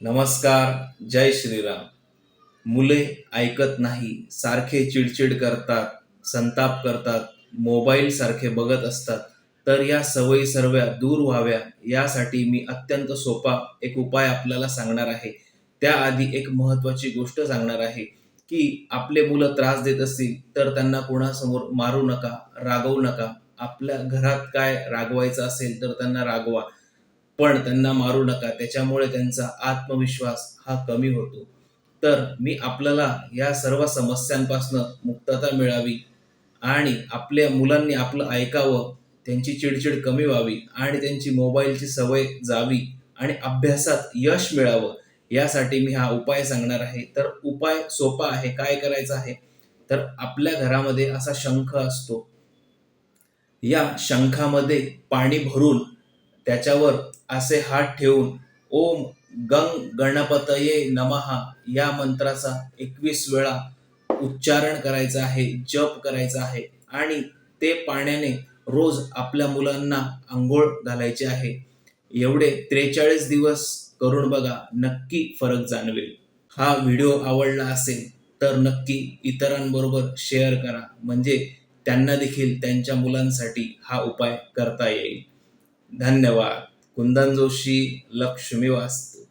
नमस्कार जय श्रीराम. मुले ऐकत नाही सारखे चिडचिड करतात संताप करतात मोबाईल सारखे बघत असतात. तर या सवयी सर्व दूर व्हाव्या यासाठी मी अत्यंत सोपा एक उपाय आपल्याला सांगणार आहे. त्याआधी एक महत्वाची गोष्ट सांगणार आहे की आपले मुलं त्रास देत असतील तर त्यांना कोणासमोर मारू नका रागवू नका. आपल्या घरात काय रागवायचं असेल तर त्यांना रागवा. पण त्यांना मारू नका. त्याच्यामुळे त्यांचा आत्मविश्वास हा कमी होतो. तर मी आपल्याला या सर्व समस्यांपासून मुक्तता मिळावी आणि आपल्या मुलांनी आपलं ऐकावं त्यांची चिडचिड कमी व्हावी आणि त्यांची मोबाईलची सवय जावी आणि अभ्यासात यश मिळावं यासाठी मी हा उपाय सांगणार आहे. तर उपाय सोपा आहे. काय करायचं आहे? तर आपल्या घरामध्ये असा शंख असतो. या शंखामध्ये पाणी भरून त्याच्यावर असे हात ठेवून ओम गंग गणपतये नमहा या मंत्राचा एकवीस वेळा उच्चारण करायचं आहे जप करायचा आहे आणि ते पाण्याने रोज आपल्या मुलांना आंघोळ घालायचे आहे. एवढे त्रेचाळीस दिवस करून बघा नक्की फरक जाणवेल. हा व्हिडिओ आवडला असेल तर नक्की इतरांबरोबर शेअर करा. म्हणजे त्यांना देखील त्यांच्या मुलांसाठी हा उपाय करता येईल. धन्यवाद. कुंदन जोशी लक्ष्मी वास्तू.